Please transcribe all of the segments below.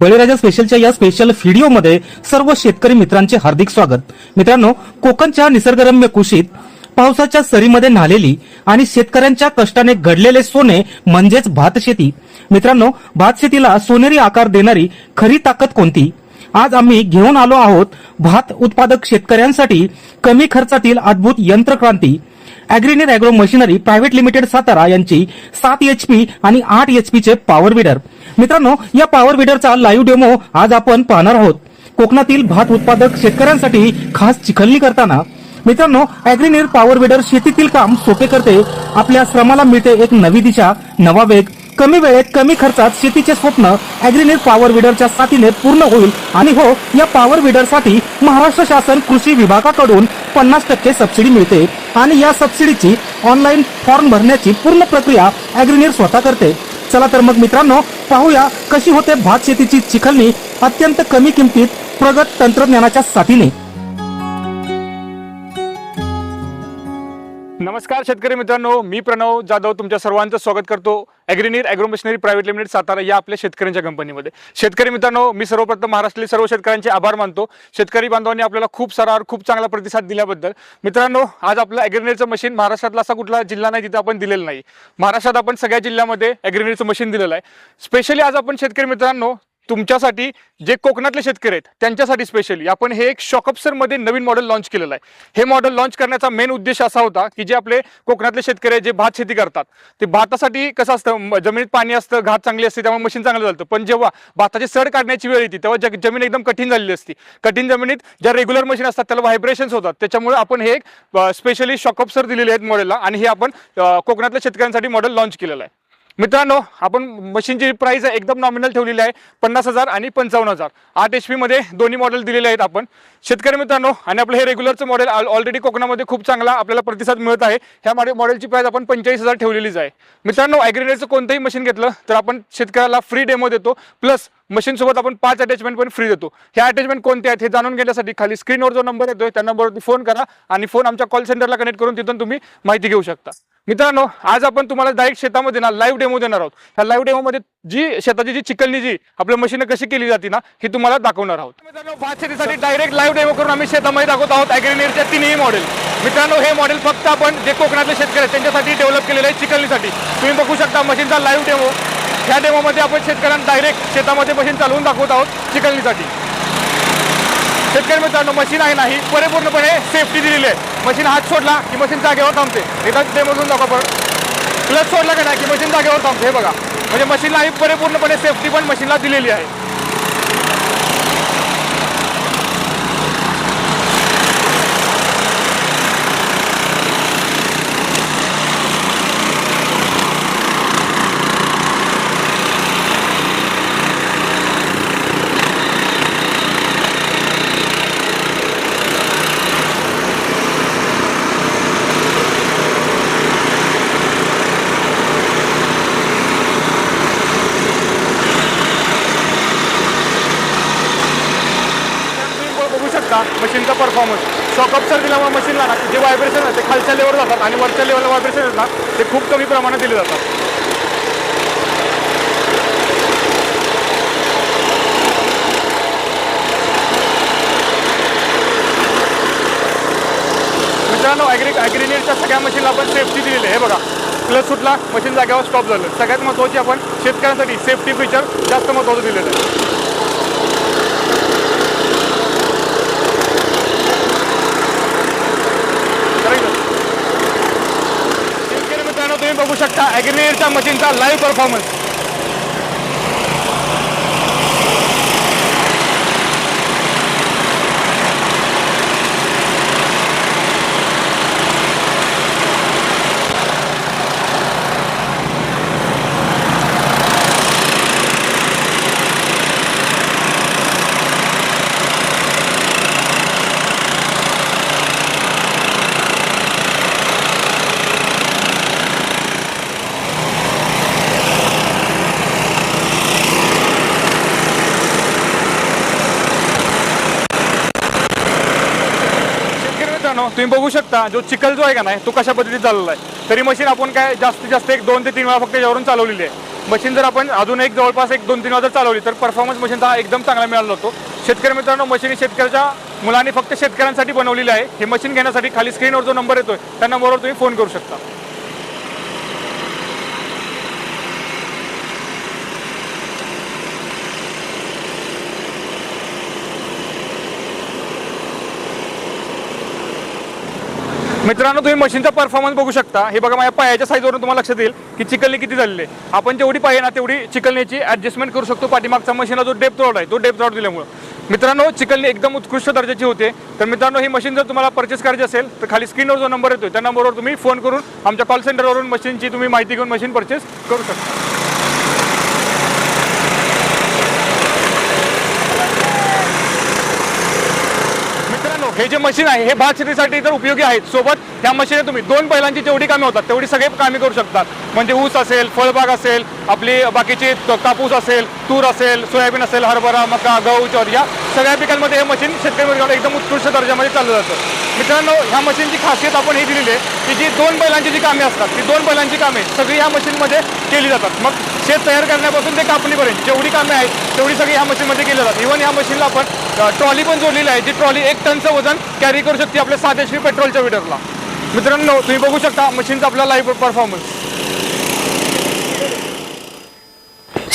बळीराजा स्पेशलच्या या स्पेशल व्हिडिओमध्ये सर्व शेतकरी मित्रांचे हार्दिक स्वागत. मित्रांनो कोकणच्या निसर्गरम्य कुशीत पावसाच्या सरीमध्ये न्हालेली आणि शेतकऱ्यांच्या कष्टाने घडलेले सोने म्हणजेच भातशेती मित्रांनो भातशेतीला सोनेरी आकार देणारी खरी ताकद कोणती? आज आम्ही घेऊन आलो आहोत भात उत्पादक शेतकऱ्यांसाठी कमी खर्चातील अद्भुत यंत्रक्रांती. अॅग्रिनेर agro machinery private limited Satara यांची सात एचपी आणि आठ एचपी चे पॉवर विडर मित्रांनो या पॉवर विडरचा लाईव्ह डेमो आज आपण पाहणार आहोत. कोकणातील भात उत्पादक शेतकऱ्यांसाठी खास चिखलणी करताना. मित्रांनो अॅग्रिनेर पॉवर विडर शेतीतील काम सोपे करते. आपल्या श्रमाला मिळते एक नवी दिशा नवा वेग. कमी वेळेत कमी खर्चात शेतीचे स्वप्न अॅग्रिनेर पॉवर विडरच्या साथीने पूर्ण होईल. आणि हो या पॉवर विडरसाठी महाराष्ट्र शासन कृषी विभागाकडून पन्नास टक्के सबसिडी मिळते. आणि या सबसिडीची ऑनलाईन फॉर्म भरण्याची पूर्ण प्रक्रिया अॅग्रिनेर स्वतः करते. चला तर मग मित्रांनो पाहूया कशी होते भात शेतीची चिखलणी अत्यंत कमी किमतीत प्रगत तंत्रज्ञानाच्या साथीने. नमस्कार शेतकरी मित्रांनो मी प्रणव जाधव तुमच्या सर्वांचं स्वागत करतो. ॲग्रिनीर agro machinery private limited Satara या आपल्या शेतकऱ्यांच्या कंपनीमध्ये शेतकरी मित्रांनो मी सर्वप्रथम महाराष्ट्रातील सर्व शेतकऱ्यांचे आभार मानतो. शेतकरी बांधवांनी आपल्याला खूप सारा खूप चांगला प्रतिसाद दिल्याबद्दल. मित्रांनो आज आपलं ॲग्रिनीरचं मशीन महाराष्ट्रातला असा कुठला जिल्हा नाही जिथं आपण दिलेलं नाही. महाराष्ट्रात आपण सगळ्या जिल्ह्यामध्ये ॲग्रिनीरचं मशीन दिलेलं आहे. स्पेशली आज आपण शेतकरी मित्रांनो तुमच्यासाठी जे कोकणातले शेतकरी आहेत त्यांच्यासाठी स्पेशली आपण हे एक शॉकअप्सरमध्ये नवीन मॉडेल लॉन्च केलेलं आहे. हे मॉडेल लॉन्च करण्याचा मेन उद्देश असा होता की जे आपले कोकणातले शेतकरी आहेत जे भात शेती करतात ते भातासाठी कसं असतं जमिनीत पाणी असतं घात चांगली असते त्यामुळे मशीन चांगलं चालतं. पण जेव्हा भाताची सड काढण्याची वेळ येते तेव्हा ज जमीन एकदम कठीण झालेली असते. कठीण जमिनीत ज्या रेग्युलर मशीन असतात त्याला व्हायब्रेशन्स होतात. त्याच्यामुळे आपण हे एक स्पेशली शॉकअप्सर दिलेले आहेत मॉडेलला आणि हे आपण कोकणातल्या शेतकऱ्यांसाठी मॉडेल लॉन्च केलेलं आहे. मित्रांनो आपण मशीनची प्राईस आहे एकदम नॉमिनल ठेवलेली आहे पन्नास हजार आणि पंचावन्न हजार. आठ एच पीमध्ये दोन्ही मॉडेल दिलेले आहेत आपण. शेतकरी मित्रांनो आणि आपलं हे रेग्युलरचं मॉडेल ऑलरेडी कोकणामध्ये खूप चांगला आपल्याला प्रतिसाद मिळत आहे. ह्या मॉडे मॉडेलची प्राईस आपण पंचेचाळीस हजार ठेवलेलीच आहे. मित्रांनो ॲग्रिनेटचं कोणतंही मशीन घेतलं तर आपण शेतकऱ्याला फ्री डेमो देतो. प्लस मशीनसोबत आपण पाच अटॅचमेंट पण फ्री देतो. ह्या अटॅचमेंट कोणते आहेत हे जाणून घेण्यासाठी खाली स्क्रीनवर जो नंबर येतोय त्या नंबरवरती फोन करा आणि फोन आमच्या कॉल सेंटरला कनेक्ट करून तिथून तुम्ही माहिती घेऊ शकता. मित्रांनो आज आपण तुम्हाला डायरेक्ट शेतामध्ये ना लाईव्ह डेमो देणार आहोत. ह्या लाईव्ह डेमोमध्ये जी शेताची जी चिकलनी जी आपल्या मशीन कशी केली जाते ना ही तुम्हाला दाखवणार आहोत. मित्रांनो भात शेतीसाठी डायरेक्ट लाईव्ह डेमो करून आम्ही शेतामध्ये दाखवत आहोत अॅग्रिनेरच्या तिन्ही मॉडेल मित्रांनो हे मॉडेल फक्त आपण जे कोकणातले शेतकरी आहेत त्यांच्यासाठी डेव्हलप केलेलं आहे चिकलनीसाठी तुम्ही बघू शकता मशीनचा लाईव्ह डेमो ह्या डेमोमध्ये आपण शेतकऱ्यांना डायरेक्ट शेतामध्ये मशीन चालवून दाखवत आहोत चिकलणीसाठी शेतकरी मित्रांनो मशीन आहे नाही परिपूर्णपणे सेफ्टी दिलेली आहे. मशीन हात सोडला की मशीन जागेवर थांबते. एकदा डेमोजून दाखवा आपण प्लस सोडला का नाही की मशीन जागेवर थांबते हे बघा. म्हणजे मशीनला ही परिपूर्णपणे सेफ्टी पण मशीनला दिलेली आहे तुम्ही होता मशीनचा परफॉर्मन्स शॉकअप सर दिल्यामुळे मशीनला ना जे व्हायब्रेशन आहे ते खालच्या लेवलवर जातात आणि वरच्या लेवलला व्हायब्रेशन आहेत ना ते खूप कमी प्रमाणात दिले जातात. मित्रांनो ॲग्री ॲग्रिनेटच्या सगळ्या मशीनला आपण सेफ्टी दिलेली आहे. हे बघा प्लस सुटला मशीन जागेवर स्टॉप झालं. सगळ्यात महत्त्वाची आपण शेतकऱ्यांसाठी सेफ्टी फीचर जास्त महत्त्वाचं दिलेलं आहे Correct. शेतकरी मित्रांनो तुम्ही बघू शकता. ॲग्रिनेटच्या मशीनचा लाईव्ह परफॉर्मन्स शेतकरी मित्रांनो तुम्ही बघू शकता जो चिखल जो आहे का नाही तो कशा पद्धतीत चाललेला आहे. तरी मशीन आपण काय जास्तीत जास्त एक दोन ते तीन वेळा फक्त यावरून चालवलेली आहे. मशीन जर आपण अजून एक जवळपास एक दोन तीन वेळा जर चालवली तर परफॉर्मन्स मशीनचा हा एकदम चांगला मिळाला होतो. शेतकरी मित्रांनो मशीन शेतकऱ्याच्या मुलांनी फक्त शेतकऱ्यांसाठी बनवलेली आहे. हे मशीन घेण्यासाठी खाली स्क्रीनवर जो नंबर येतोय त्या नंबरवर तुम्ही फोन करू शकता. मित्रांनो तुम्ही मशीनचा परफॉर्मन्स बघू शकता. हे बघा माझ्या पायाच्या साईजवरून तुम्हाला लक्षात येईल की चिकलनी किती झालेली आहे. आपण जेवढी पाहिजे ना तेवढी चिकलनीची ॲडजस्टमेंट करू शकतो. पाठीमागचा मशीनला जो डेप्थ रॉड आहे तो डेप्थ रॉड दिल्यामुळे. मित्रांनो चिकलनी एकदम उत्कृष्ट दर्जाची होते. तर मित्रांनो ही मशीन जर तुम्हाला परचेस करायची असेल तर खाली स्क्रीनवर जो नंबर येतो त्या नंबरवर तुम्ही फोन करून आमच्या कॉल सेंटरवरून मशीनची तुम्ही माहिती घेऊन मशीन परचेस करू शकता मित्रांनो हे जे मशीन आहे हे भात शेतीसाठी तर उपयोगी आहेत. सोबत ह्या मशीने तुम्ही दोन बैलांची जेवढी कामे होतात तेवढी सगळे कामे करू शकतात. म्हणजे ऊस असेल फळबाग असेल आपली बाकीची कापूस असेल तूर असेल सोयाबीन असेल हरभरा मका गहू ज्वारी या सगळ्या पिकांमध्ये हे मशीन शेतकरी वर्गाला एकदम उत्कृष्ट दर्जामध्ये चाललं जातं. मित्रांनो ह्या मशीनची खासियत आपण ही दिलेली आहे की जी दोन बैलांची जी कामे असतात ती दोन बैलांची कामे सगळी ह्या मशीनमध्ये केली जातात. मग शेत तयार करण्यापासून ते कापणीपर्यंत जेवढी कामे आहेत तेवढी सगळी ह्या मशीनमध्ये केली जातात. इव्हन ह्या मशीनला आपण ट्रॉली पण जोडलेली आहे जी ट्रॉली एक टनचं वजन कॅरी करू शकते आपल्या सात एच पी पेट्रोलच्या मीटरला. मित्रांनो तुम्ही बघू शकता मशीनचा आपला लाईव्ह परफॉर्मन्स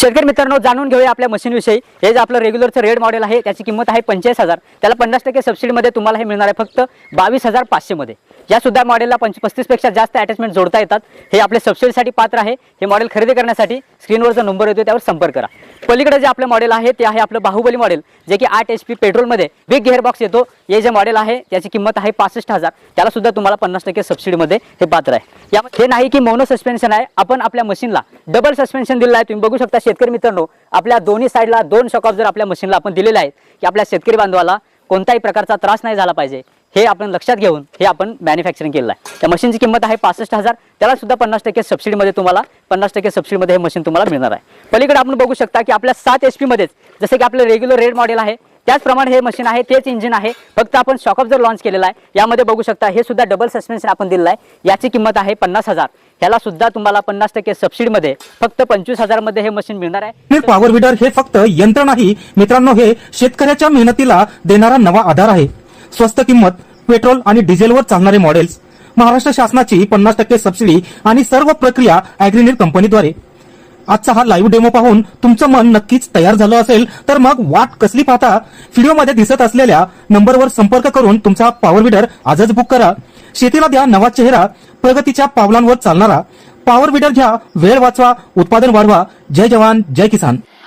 शेतकरी मित्रांनो जाणून घेऊया आपल्या मशीनविषयी. हे जे आपलं रेग्युलरचं रेड मॉडेल आहे त्याची किंमत आहे पंचेचाळीस हजार. त्याला पन्नास टक्के सबसिडीमध्ये तुम्हाला हे मिळणार आहे फक्त बावीस हजार पाचशेमध्ये यासुद्धा मॉडेलला पंच पस्तीसपेक्षा जास्त अटॅचमेंट जोडता येतात. हे आपले सबसिडीसाठी पात्र आहे. हे मॉडेल खरेदी करण्यासाठी स्क्रीनवर जो नंबर येतो त्यावर संपर्क करा. पलीकडे जे आपलं मॉडेल आहे ते आहे आपलं बाहुबली मॉडेल जे की आठ एच पी पेट्रोलमध्ये बिग गेअर बॉक्स येतो. हे जे मॉडेल आहे त्याची किंमत आहे पासष्ट हजार. त्याला सुद्धा तुम्हाला पन्नास टक्के सबसिडीमध्ये हे पात्र आहे. या हे नाही की मोनो सस्पेन्शन आहे आपण आपल्या मशीनला डबल सस्पेन्शन दिलेलं आहे. तुम्ही बघू शकता शेतकरी मित्रांनो आपल्या दोन्ही साईडला दोन शॉकऑफ जर आपल्या मशीनला आपण दिलेले आहेत की आपल्या शेतकरी बांधवाला कोणताही प्रकारचा त्रास नाही झाला पाहिजे. हे आपण लक्षात घेऊन हे आपण मॅन्युफॅक्चरिंग केलं आहे. त्या मशीनची किंमत आहे पासष्ट हजार. त्याला सुद्धा पन्नास टक्के सबसिडीमध्ये तुम्हाला पन्नास टक्के सबसिडीमध्ये हे मशीन तुम्हाला मिळणार आहे. पलीकडे आपण बघू शकता की आपल्या सात एच पीमध्येच जसं की आपलं रेग्युलर रेड मॉडेल आहे त्याचप्रमाणे हे मशीन आहे तेच इंजिन आहे. फक्त आपण शॉकअप जर लॉन्च केलेला आहे यामध्ये बघू शकता हे सुद्धा डबल सस्पेन्शन आपण दिलेलं आहे. याची किंमत आहे पन्नास हजार. ह्याला सुद्धा तुम्हाला पन्नास टक्के सबसिडीमध्ये फक्त पंचवीस हजारमध्ये हे मशीन मिळणार आहे. पॉवर विडर हे फक्त यंत्र नाही. मित्रांनो हे शेतकऱ्याच्या मेहनतीला देणारा नवा आधार आहे. स्वस्त किंमत पेट्रोल आणि डिझेलवर चालणारे मॉडेल्स महाराष्ट्र शासनाची पन्नास टक्के सबसिडी आणि सर्व प्रक्रिया अॅग्रिनीर कंपनीद्वारे आजचा हा लाईव्ह डेमो पाहून तुमचं मन नक्कीच तयार झालं असेल तर मग वाट कसली पाहता व्हिडिओमध्ये दिसत असलेल्या नंबरवर संपर्क करून तुमचा पॉवर विडर आजच बुक करा. शेतीला द्या नवा चेहरा प्रगतीच्या पावलांवर चालणारा. पॉवर विडर घ्या वेळ वाचवा उत्पादन वाढवा. जय जवान जय किसान.